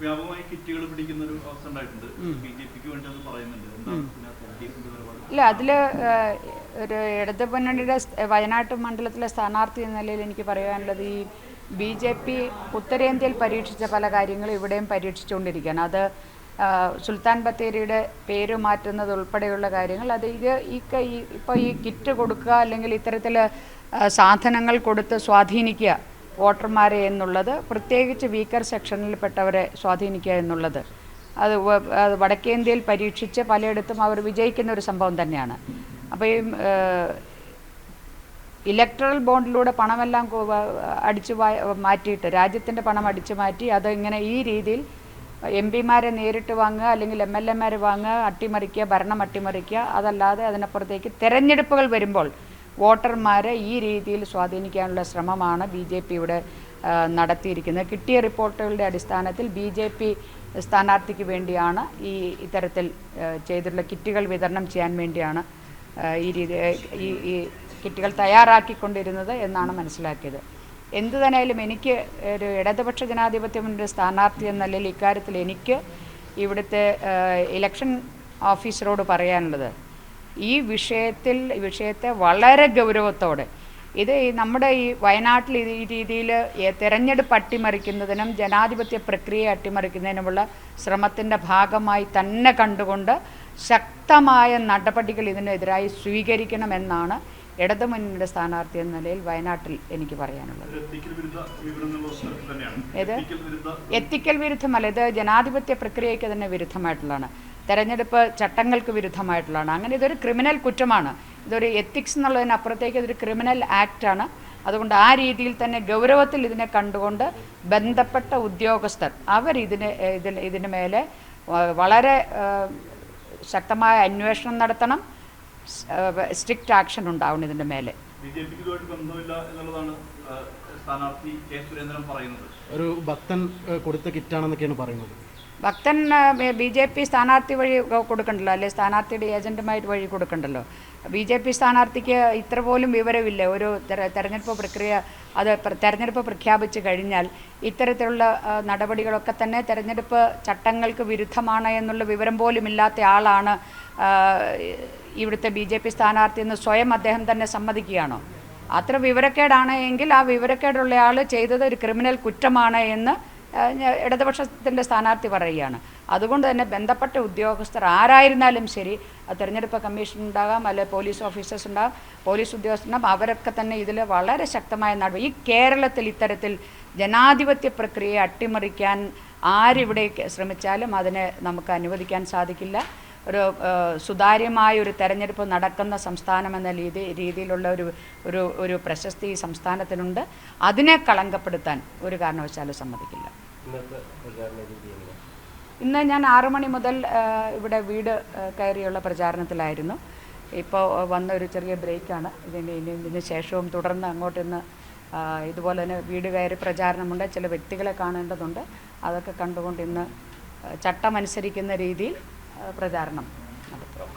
വ്യാപകമായി കിറ്റുകൾ പിടിക്കുന്ന ഒരു അവസ്ഥ ഉണ്ടായിട്ടുണ്ട്. ബി ജെ പിക്ക് വേണ്ടി അത് പറയുന്നുണ്ട്. എന്താണ് ഇല്ല അതിൽ ഒരു ഇടത് മുന്നണിയുടെ വയനാട്ട് മണ്ഡലത്തിലെ സ്ഥാനാർത്ഥി എന്ന നിലയിൽ എനിക്ക് പറയാനുള്ളത് ഈ ബി ജെ പി ഉത്തരേന്ത്യയിൽ പരീക്ഷിച്ച പല കാര്യങ്ങളും ഇവിടെയും പരീക്ഷിച്ചുകൊണ്ടിരിക്കുകയാണ്. അത് സുൽത്താൻ ബത്തേരിയുടെ പേര് മാറ്റുന്നത് ഉൾപ്പെടെയുള്ള കാര്യങ്ങൾ. അത് ഇത് ഈ ഇപ്പോൾ ഈ കിറ്റ് കൊടുക്കുക അല്ലെങ്കിൽ ഇത്തരത്തിൽ സാധനങ്ങൾ കൊടുത്ത് സ്വാധീനിക്കുക വോട്ടർമാരെ എന്നുള്ളത് പ്രത്യേകിച്ച് വീക്കർ സെക്ഷനിൽപ്പെട്ടവരെ സ്വാധീനിക്കുക എന്നുള്ളത്. അത് വടക്കേന്ത്യയിൽ പരീക്ഷിച്ച് പലയിടത്തും അവർ വിജയിക്കുന്ന ഒരു സംഭവം തന്നെയാണ്. അപ്പോൾ ഈ ഇലക്ട്രൽ ബോണ്ടിലൂടെ പണമെല്ലാം അടിച്ചു മാറ്റിയിട്ട് രാജ്യത്തിന്റെ പണം അടിച്ചു മാറ്റി അത് ഇങ്ങനെ ഈ രീതിയിൽ എം പിമാരെ നേരിട്ട് വാങ്ങുക അല്ലെങ്കിൽ എം എൽ എമാരെ വാങ്ങുക അട്ടിമറിക്കുക ഭരണം അട്ടിമറിക്കുക അതല്ലാതെ അതിനപ്പുറത്തേക്ക് തെരഞ്ഞെടുപ്പുകൾ വരുമ്പോൾ വോട്ടർമാരെ ഈ രീതിയിൽ സ്വാധീനിക്കാനുള്ള ശ്രമമാണ് ബി ജെ പി ഇവിടെ നടത്തിയിരിക്കുന്നത്. കിട്ടിയ റിപ്പോർട്ടുകളുടെ അടിസ്ഥാനത്തിൽ ബി ജെ പി സ്ഥാനാർത്ഥിക്ക് വേണ്ടിയാണ് ഈ ഇത്തരത്തിൽ ചെയ്തിട്ടുള്ള കിറ്റുകൾ വിതരണം ചെയ്യാൻ വേണ്ടിയാണ് ഈ രീതി ഈ കിറ്റുകൾ തയ്യാറാക്കിക്കൊണ്ടിരുന്നത് എന്നാണ് മനസ്സിലാക്കിയത്. എന്തു തന്നെയായാലും എനിക്ക് ഒരു ഇടതുപക്ഷ ജനാധിപത്യ മുന്നണി സ്ഥാനാർത്ഥി എന്ന നിലയിൽ ഇക്കാര്യത്തിൽ എനിക്ക് ഇവിടുത്തെ ഇലക്ഷൻ ഓഫീസറോട് പറയാനുള്ളത് ഈ വിഷയത്തിൽ വിഷയത്തെ വളരെ ഗൗരവത്തോടെ. ഇത് ഈ നമ്മുടെ ഈ വയനാട്ടിൽ ഈ രീതിയിൽ തെരഞ്ഞെടുപ്പ് അട്ടിമറിക്കുന്നതിനും ജനാധിപത്യ പ്രക്രിയ അട്ടിമറിക്കുന്നതിനുമുള്ള ശ്രമത്തിന്റെ ഭാഗമായി തന്നെ കണ്ടുകൊണ്ട് ശക്തമായ നടപടികൾ ഇതിനെതിരായി സ്വീകരിക്കണമെന്നാണ് ഇടതുമുന്നണിയുടെ സ്ഥാനാർത്ഥി എന്ന നിലയിൽ വയനാട്ടിൽ എനിക്ക് പറയാനുള്ളത്. ഏത്? എത്തിക്കൽ വിരുദ്ധമല്ല ഇത് ജനാധിപത്യ പ്രക്രിയയ്ക്ക് തന്നെ വിരുദ്ധമായിട്ടുള്ളതാണ്. തെരഞ്ഞെടുപ്പ് ചട്ടങ്ങൾക്ക് വിരുദ്ധമായിട്ടുള്ളതാണ്. അങ്ങനെ ഇതൊരു ക്രിമിനൽ കുറ്റമാണ്. ഇതൊരു എത്തിക്സ് എന്നുള്ളതിനപ്പുറത്തേക്ക് ഇതൊരു ക്രിമിനൽ ആക്റ്റാണ് അതുകൊണ്ട് ആ രീതിയിൽ തന്നെ ഗൗരവത്തിൽ ഇതിനെ കണ്ടുകൊണ്ട് ബന്ധപ്പെട്ട ഉദ്യോഗസ്ഥർ അവർ ഇതിന് ഇതിന് ഇതിന് മേലെ വളരെ ശക്തമായ അന്വേഷണം നടത്തണം. സ്ട്രിക്റ്റ് ആക്ഷൻ ഉണ്ടാവണം ഇതിന്റെ മേലെ. ഒരു ഭക്തൻ കൊടുത്ത കിറ്റാണെന്നൊക്കെയാണ് പറയുന്നത്. ഭക്തൻ ബി ജെ പി സ്ഥാനാർത്ഥി വഴി കൊടുക്കണ്ടല്ലോ? അല്ലെ സ്ഥാനാർത്ഥിയുടെ ഏജന്റുമായിട്ട് വഴി കൊടുക്കണ്ടല്ലോ? ബി ജെ പി സ്ഥാനാർത്ഥിക്ക് ഇത്ര പോലും വിവരമില്ല. ഒരു തെര- തെരഞ്ഞെടുപ്പ് പ്രക്രിയ അത് തെരഞ്ഞെടുപ്പ് പ്രഖ്യാപിച്ചു കഴിഞ്ഞാൽ ഇത്തരത്തിലുള്ള നടപടികളൊക്കെ തന്നെ തെരഞ്ഞെടുപ്പ് ചട്ടങ്ങൾക്ക് വിരുദ്ധമാണ് എന്നുള്ള വിവരം പോലും ഇല്ലാത്ത ആളാണ് ഇവിടുത്തെ ബി ജെ പി സ്ഥാനാർത്ഥി എന്ന് സ്വയം അദ്ദേഹം തന്നെ സമ്മതിക്കുകയാണോ? അത്ര വിവരക്കേടാണ് എങ്കിൽ ആ വിവരക്കേടുള്ള ആൾ ചെയ്തത് ഒരു ക്രിമിനൽ കുറ്റമാണ് എന്ന് ഇടതുപക്ഷത്തിന്റെ സ്ഥാനാർത്ഥി പറയുകയാണ്. അതുകൊണ്ട് തന്നെ ബന്ധപ്പെട്ട ഉദ്യോഗസ്ഥർ ആരായിരുന്നാലും ശരി തെരഞ്ഞെടുപ്പ് കമ്മീഷൻ ഉണ്ടാകാം അല്ലെ പോലീസ് ഓഫീസേഴ്സ് ഉണ്ടാകാം പോലീസ് ഉദ്യോഗസ്ഥരുണ്ടാകും അവരൊക്കെ തന്നെ ഇതിൽ വളരെ ശക്തമായ നടപടി. ഈ കേരളത്തിൽ ഇത്തരത്തിൽ ജനാധിപത്യ പ്രക്രിയയെ അട്ടിമറിക്കാൻ ആരിവിടെ ശ്രമിച്ചാലും അതിനെ നമുക്ക് അനുവദിക്കാൻ സാധിക്കില്ല. ഒരു സുതാര്യമായ ഒരു തെരഞ്ഞെടുപ്പ് നടക്കുന്ന സംസ്ഥാനം എന്ന രീതി രീതിയിലുള്ള ഒരു ഒരു ഒരു പ്രശസ്തി സംസ്ഥാനത്തിനുണ്ട്. അതിനെ കളങ്കപ്പെടുത്താൻ ഒരു കാരണവശാലും സമ്മതിക്കില്ല. ഇന്ന് ഞാൻ ആറു മണി മുതൽ ഇവിടെ വീട് കയറിയുള്ള പ്രചാരണത്തിലായിരുന്നു. ഇപ്പോൾ വന്ന ഒരു ചെറിയ ബ്രേക്കാണ്. ഇതിന് ഇനി ഇതിന് ശേഷവും തുടർന്ന് അങ്ങോട്ട് ഇന്ന് ഇതുപോലെ തന്നെ വീട് കയറി പ്രചാരണമുണ്ട്. ചില വ്യക്തികളെ കാണേണ്ടതുണ്ട്. അതൊക്കെ കണ്ടുകൊണ്ട് ഇന്ന് ചട്ടമനുസരിക്കുന്ന രീതിയിൽ പ്രചാരണം.